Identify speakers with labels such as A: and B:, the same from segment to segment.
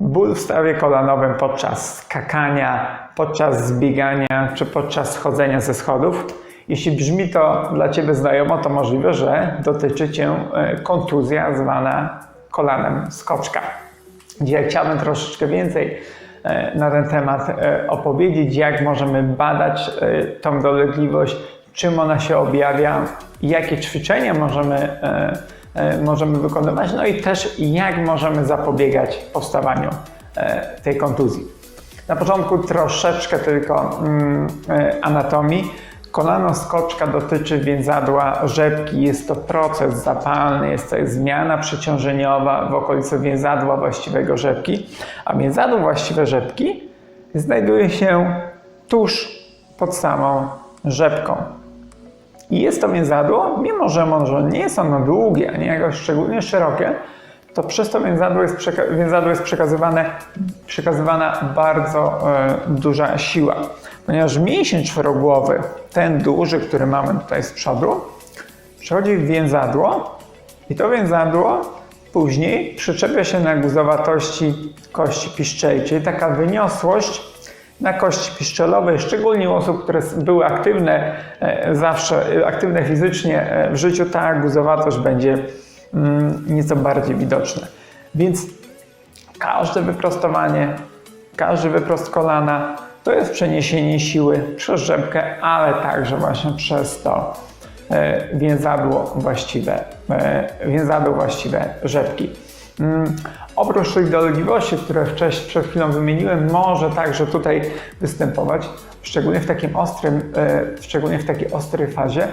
A: Ból w stawie kolanowym podczas skakania, podczas zbiegania czy podczas schodzenia ze schodów. Jeśli brzmi to dla Ciebie znajomo, to możliwe, że dotyczy Cię e, kontuzja zwana kolanem skoczka. Dzisiaj chciałbym troszeczkę więcej e, na ten temat e, opowiedzieć, jak możemy badać tą dolegliwość, czym ona się objawia, jakie ćwiczenia możemy, możemy wykonywać, no i też jak możemy zapobiegać powstawaniu e, tej kontuzji. Na początku troszeczkę tylko mm, e, anatomii. Kolano skoczka dotyczy więzadła rzepki. Jest to proces zapalny, jest to zmiana przeciążeniowa w okolicy więzadła właściwego rzepki, a więzadło właściwe rzepki znajduje się tuż pod samą rzepką. I jest to więzadło, mimo że może nie jest ono długie, ani jakoś szczególnie szerokie, to przez to więzadło jest, przeka- więzadło jest przekazywane, przekazywana bardzo e, duża siła. Ponieważ mięsień czworogłowy, ten duży, który mamy tutaj z przodu, przechodzi w więzadło i to więzadło później przyczepia się na guzowatości kości piszczeli, czyli taka wyniosłość na kości piszczelowej, szczególnie u osób, które były aktywne e, zawsze, e, aktywne fizycznie e, w życiu, ta guzowatość będzie mm, nieco bardziej widoczna. Więc każde wyprostowanie, każdy wyprost kolana to jest przeniesienie siły przez rzepkę, ale także właśnie przez to więzadło właściwe, więzadło właściwe rzepki. Mm, Oprócz tych dolegliwości, które wcześniej przed chwilą wymieniłem, może także tutaj występować, szczególnie w takim ostrym, e, szczególnie w takiej ostrej fazie,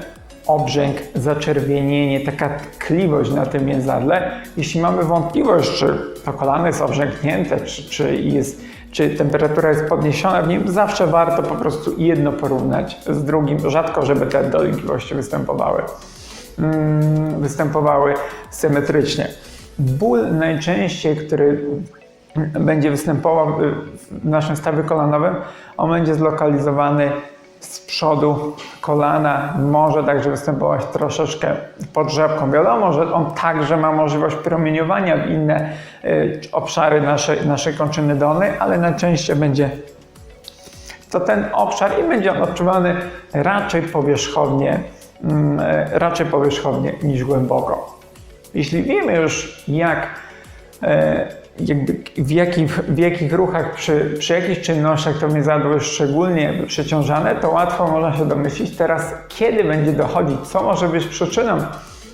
A: obrzęk, zaczerwienienie, taka tkliwość na tym więzadle. Jeśli mamy wątpliwość, czy to kolano jest obrzęknięte, czy, czy, jest, czy temperatura jest podniesiona w nim, zawsze warto po prostu jedno porównać z drugim. Rzadko, żeby te dolegliwości występowały, mm, występowały symetrycznie. Ból najczęściej, który będzie występował w naszym stawie kolanowym, on będzie zlokalizowany z przodu kolana, może także występować troszeczkę pod rzepką. Wiadomo, że on także ma możliwość promieniowania w inne y, obszary naszej, naszej kończyny dolnej, ale najczęściej będzie to ten obszar i będzie on odczuwany raczej powierzchownie, mm, raczej powierzchownie niż głęboko. Jeśli wiemy już, jak, e, jakby w, jakich, w jakich ruchach, przy, przy jakich czynnościach to mięzadło jest szczególnie przeciążane, to łatwo można się domyślić teraz, kiedy będzie dochodzić, co może być przyczyną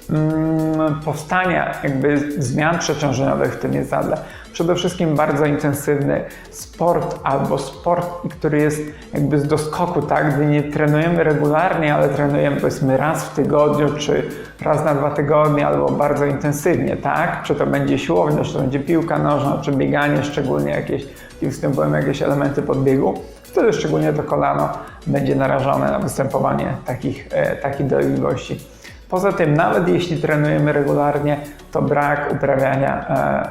A: mm, powstania jakby zmian przeciążeniowych w tym mięzadle. Przede wszystkim bardzo intensywny sport albo sport, który jest jakby z doskoku, tak? Gdy nie trenujemy regularnie, ale trenujemy powiedzmy raz w tygodniu, czy raz na dwa tygodnie, albo bardzo intensywnie, tak? Czy to będzie siłownia, czy to będzie piłka nożna, czy bieganie, szczególnie jakieś, występują jakieś elementy podbiegu, wtedy szczególnie to kolano będzie narażone na występowanie takich, e, takich dolegliwości. Poza tym, nawet jeśli trenujemy regularnie, to brak uprawiania,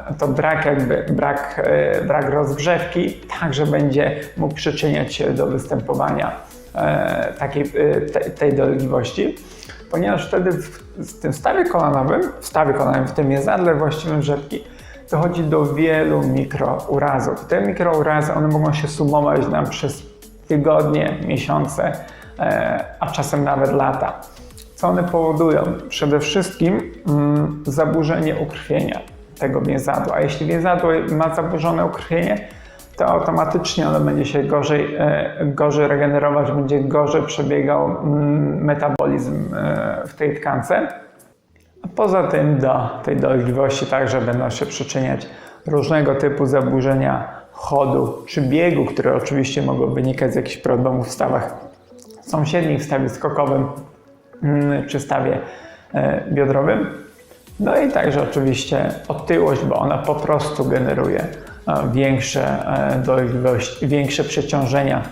A: e, to brak jakby, brak, e, brak rozgrzewki także będzie mógł przyczyniać się do występowania e, takiej, te, tej dolegliwości, ponieważ wtedy w, tym stawie kolanowym, w stawie kolanowym, w tym jezadle właściwym rzepki, dochodzi do wielu mikrourazów. Te mikrourazy, one mogą się sumować nam przez tygodnie, miesiące, a czasem nawet lata. Co one powodują? Przede wszystkim mm, zaburzenie ukrwienia tego więzadła. A jeśli więzadło ma zaburzone ukrwienie, to automatycznie ono będzie się gorzej, e, gorzej regenerować, będzie gorzej przebiegał mm, metabolizm e, w tej tkance. A poza tym do tej dolegliwości także będą się przyczyniać różnego typu zaburzenia chodu czy biegu, które oczywiście mogą wynikać z jakichś problemów w stawach sąsiednich, w stawie skokowym mm, czy stawie e, biodrowym. No i także oczywiście otyłość, bo ona po prostu generuje e, większe e, dolegliwości, większe przeciążenia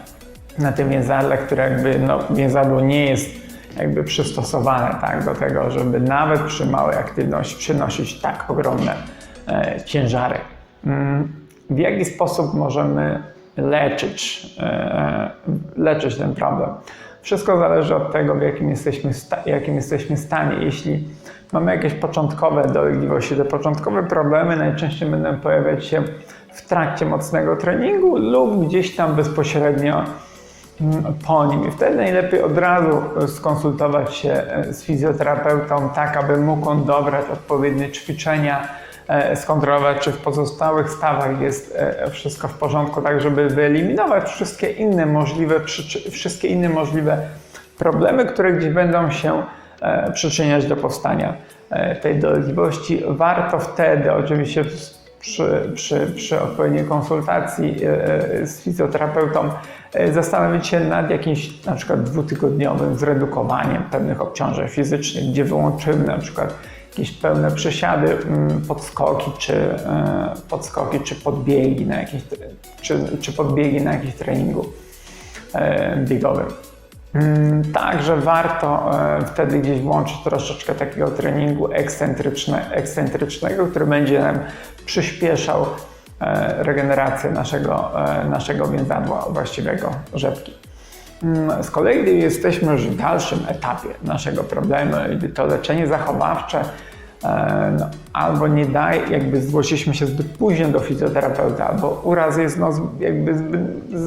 A: na tym więzadle, które jakby no, więzadło nie jest jakby przystosowane tak, do tego, żeby nawet przy małej aktywności przynosić tak ogromne e, ciężary. Mm, W jaki sposób możemy leczyć, e, leczyć ten problem? Wszystko zależy od tego, w jakim jesteśmy, jakim jesteśmy stanie. Jeśli mamy jakieś początkowe dolegliwości, te początkowe problemy najczęściej będą pojawiać się w trakcie mocnego treningu lub gdzieś tam bezpośrednio mm, po nim. I wtedy najlepiej od razu skonsultować się e, z fizjoterapeutą, tak aby mógł on dobrać odpowiednie ćwiczenia, e, skontrolować, czy w pozostałych stawach jest e, wszystko w porządku, tak żeby wyeliminować wszystkie inne możliwe, wszystkie inne możliwe problemy, które gdzieś będą się e, przyczyniać do powstania e, tej dolegliwości. Warto wtedy, oczywiście przy, przy, przy odpowiedniej konsultacji e, z fizjoterapeutą, e, zastanowić się nad jakimś na przykład dwutygodniowym zredukowaniem pewnych obciążeń fizycznych, gdzie wyłączymy na przykład jakieś pełne przesiady, mm, podskoki czy, e, podskoki, czy podbiegi na jakiś, czy, czy podbiegi na jakiś treningu e, biegowym. Mm, Także warto e, wtedy gdzieś włączyć troszeczkę takiego treningu ekscentryczne, ekscentrycznego, który będzie nam przyspieszał regenerację naszego, naszego więzadła właściwego rzepki. Mm, Z kolei, gdy jesteśmy już w dalszym etapie naszego problemu, gdy to leczenie zachowawcze e, no, albo nie daje, jakby zgłosiliśmy się zbyt późno do fizjoterapeuta, albo uraz jest no, jakby zbyt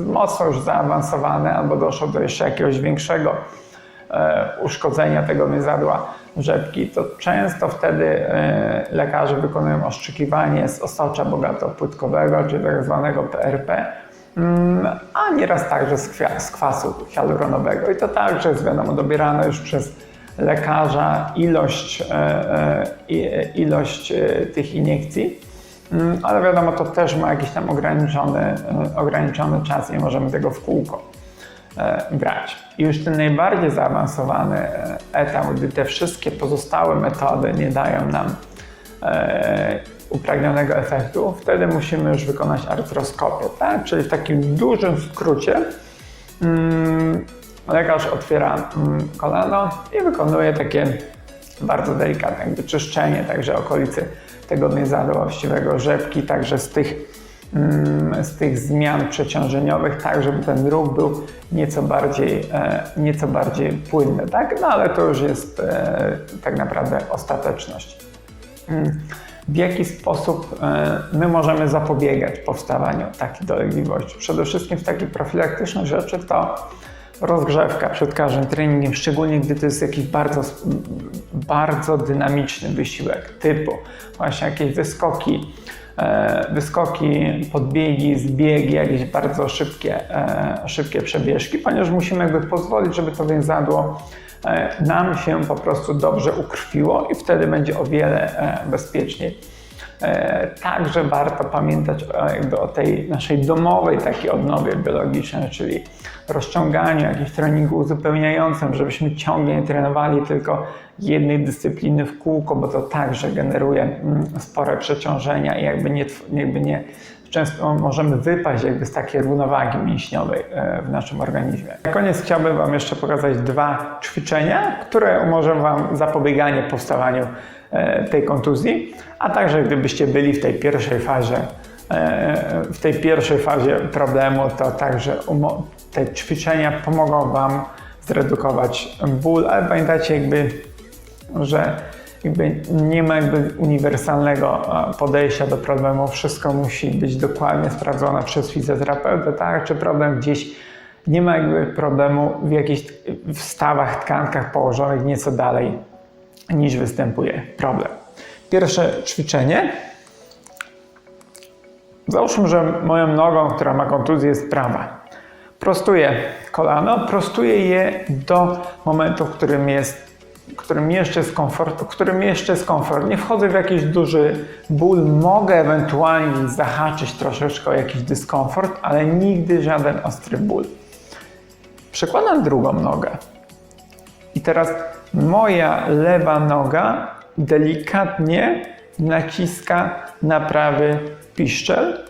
A: mocno już zaawansowany, albo doszło do jeszcze jakiegoś większego e, uszkodzenia tego więzadła rzepki, to często wtedy e, lekarze wykonują oszczekiwanie z osocza bogato-płytkowego, czy tak zwanego PRP, a nieraz także z, kwasu hialuronowego. I to także jest wiadomo, dobierane już przez lekarza ilość, e, e, ilość e, tych iniekcji. Mm, Ale wiadomo, to też ma jakiś tam ograniczony, ograniczony czas, nie możemy tego w kółko brać. I już ten najbardziej zaawansowany etap, gdy te wszystkie pozostałe metody nie dają nam upragnionego efektu, wtedy musimy już wykonać artroskopię, tak? Czyli w takim dużym skrócie mm, lekarz otwiera mm, kolano i wykonuje takie bardzo delikatne jakby czyszczenie także okolicy tego więzadła właściwego rzepki, także z tych, mm, z tych zmian przeciążeniowych, tak żeby ten ruch był nieco bardziej, e, nieco bardziej płynny, tak? No ale to już jest e, tak naprawdę ostateczność. Mm. W jaki sposób e, my możemy zapobiegać powstawaniu takich dolegliwości? Przede wszystkim w takich profilaktycznych rzeczy to rozgrzewka przed każdym treningiem, szczególnie gdy to jest jakiś bardzo, bardzo dynamiczny wysiłek, typu właśnie jakieś wyskoki, e, wyskoki, podbiegi, zbiegi, jakieś bardzo szybkie, e, szybkie przebieżki, ponieważ musimy jakby pozwolić, żeby to więzadło nam się po prostu dobrze ukrwiło i wtedy będzie o wiele e, bezpieczniej. E, Także warto pamiętać jakby o tej naszej domowej takiej odnowie biologicznej, czyli rozciąganiu, jakimś treningu uzupełniającym, żebyśmy ciągle nie trenowali tylko jednej dyscypliny w kółko, bo to także generuje mm, spore przeciążenia i jakby nie, jakby nie często możemy wypaść jakby z takiej równowagi mięśniowej e, w naszym organizmie. Na koniec chciałbym Wam jeszcze pokazać dwa ćwiczenia, które umożliwią Wam zapobieganie powstawaniu e, tej kontuzji, a także gdybyście byli w tej pierwszej fazie, e, w tej pierwszej fazie problemu, to także te ćwiczenia pomogą Wam zredukować ból, ale pamiętajcie jakby, że jakby nie ma jakby uniwersalnego e, podejścia do problemu. Wszystko musi być dokładnie sprawdzone przez fizjoterapeutę, tak? Czy problem gdzieś nie ma jakby problemu w jakichś w stawach, tkankach położonych nieco dalej niż występuje problem. Pierwsze ćwiczenie. Załóżmy, że moją nogą, która ma kontuzję, jest prawa. Prostuję kolano, prostuję je do momentu, w którym jest którym jeszcze jest komfort, w którym jeszcze jest komfort. Nie wchodzę w jakiś duży ból, mogę ewentualnie zahaczyć troszeczkę o jakiś dyskomfort, ale nigdy żaden ostry ból. Przekładam drugą nogę. I teraz moja lewa noga delikatnie naciska na prawy piszczel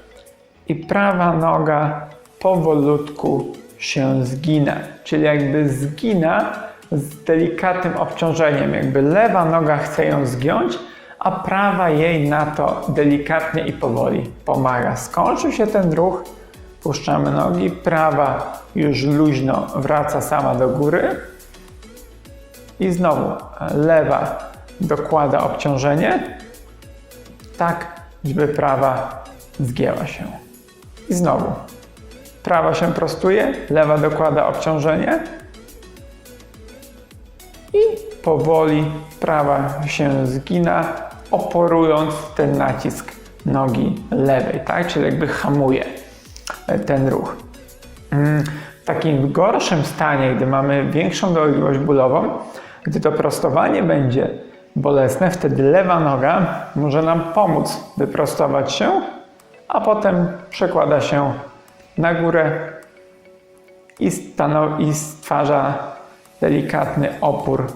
A: i prawa noga powolutku się zgina. Czyli jakby zgina z delikatnym obciążeniem. Jakby lewa noga chce ją zgiąć, a prawa jej na to delikatnie i powoli pomaga. Skończył się ten ruch, puszczamy nogi, prawa już luźno wraca sama do góry i znowu lewa dokłada obciążenie, tak żeby prawa zgięła się. I znowu. Prawa się prostuje, lewa dokłada obciążenie i powoli prawa się zgina, oporując ten nacisk nogi lewej, tak? Czyli jakby hamuje ten ruch. Mm, W takim gorszym stanie, gdy mamy większą dolegliwość bólową, gdy to prostowanie będzie bolesne, wtedy lewa noga może nam pomóc wyprostować się, a potem przekłada się na górę i, stano- i stwarza delikatny opór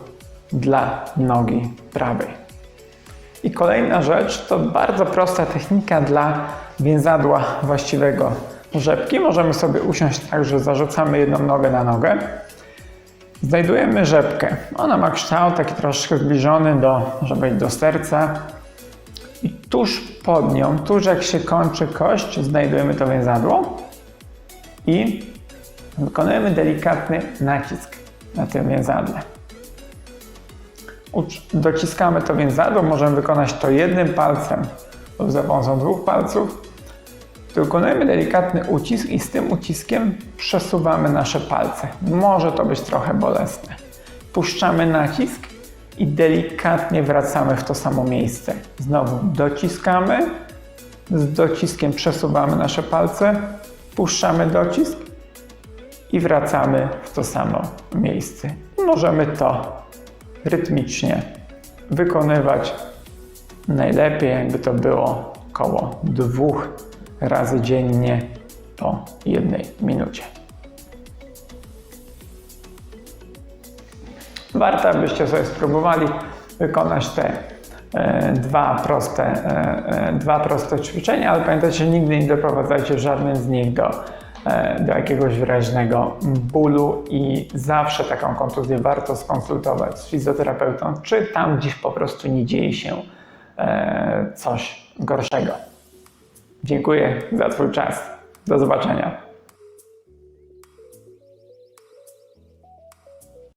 A: dla nogi prawej. I kolejna rzecz to bardzo prosta technika dla więzadła właściwego rzepki. Możemy sobie usiąść tak, że zarzucamy jedną nogę na nogę. Znajdujemy rzepkę. Ona ma kształt taki troszkę zbliżony do, żeby być do serca. I tuż pod nią, tuż jak się kończy kość, znajdujemy to więzadło i wykonujemy delikatny nacisk na tym więzadle. Dociskamy to więzadło, możemy wykonać to jednym palcem lub za pomocą dwóch palców. Wykonujemy delikatny ucisk i z tym uciskiem przesuwamy nasze palce. Może to być trochę bolesne. Puszczamy nacisk i delikatnie wracamy w to samo miejsce. Znowu dociskamy, z dociskiem przesuwamy nasze palce, puszczamy docisk i wracamy w to samo miejsce. Możemy to rytmicznie wykonywać. Najlepiej, jakby to było około dwóch razy dziennie po jednej minucie. Warto, abyście sobie spróbowali wykonać te e, dwa, proste, e, e, dwa proste ćwiczenia, ale pamiętajcie, nigdy nie doprowadzajcie żadnym z nich do, do jakiegoś wyraźnego bólu i zawsze taką kontuzję warto skonsultować z fizjoterapeutą, czy tam gdzieś po prostu nie dzieje się e, coś gorszego. Dziękuję za Twój czas. Do zobaczenia.